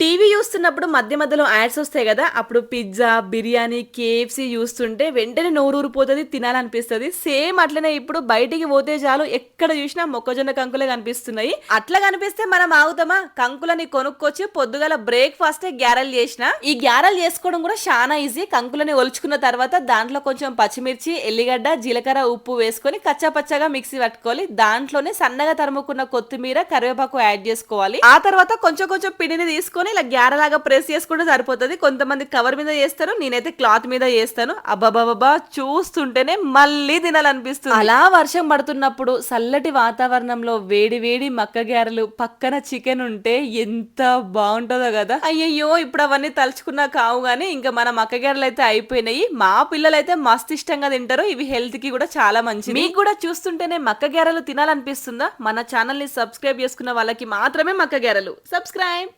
TV చూస్తున్నప్పుడు మధ్య మధ్యలో యాడ్స్ వస్తాయి కదా అప్పుడు పిజ్జా బిర్యానీ కేఎఫ్సి చూస్తుంటే వెంటనే నోరూరిపోతుంది తినాలనిపిస్తుంది. సేమ్ అట్లనే ఇప్పుడు బయటికి పోతే చాలు ఎక్కడ చూసినా మొక్కజొన్న కంకులే కనిపిస్తున్నాయి. అట్లా కనిపిస్తే మనం ఆగుతామా? కంకులని కొనుక్కొచ్చి పొద్దుగల బ్రేక్ఫాస్ట్ గ్యారెల్ చేసిన ఈ గ్యారెల్ చేసుకోవడం కూడా చాలా ఈజీ. కంకులని ఒలుచుకున్న తర్వాత దాంట్లో కొంచెం పచ్చిమిర్చి ఎల్లిగడ్డ జీలకర్ర ఉప్పు వేసుకొని కచ్చా పచ్చగా మిక్సీ పట్టుకోవాలి దాంట్లోనే సన్నగా తరుముకున్న కొత్తిమీర కరివేపాకు యాడ్ చేసుకోవాలి. ఆ తర్వాత కొంచెం కొంచెం పిండిని తీసుకొని ఇలా గ్యారలాగా ప్రెస్ చేసుకుంటే సరిపోతుంది. కొంతమంది కవర్ మీద చేస్తారు నేనైతే క్లాత్ మీద చేస్తాను. అబ్బాబాబా చూస్తుంటేనే మళ్ళీ తినాలనిపిస్తుంది. అలా వర్షం పడుతున్నప్పుడు చల్లటి వాతావరణంలో వేడి వేడి మక్క గ్యారెలు పక్కన చికెన్ ఉంటే ఎంత బాగుంటుందో కదా. అయ్యయ్యో ఇప్పుడు అవన్నీ తలుచుకున్నా కావు గానీ ఇంకా మన మక్క గ్యారెలు అయితే అయిపోయినాయి. మా పిల్లలు అయితే మస్తు ఇష్టంగా తింటారు. ఇవి హెల్త్కి కూడా చాలా మంచిది. మీకు కూడా చూస్తుంటేనే మక్క గ్యారెలు తినాలనిపిస్తుందా? మన ఛానల్ని సబ్స్క్రైబ్ చేసుకున్న వాళ్ళకి మాత్రమే మక్క గ్యారెలు. సబ్స్క్రైబ్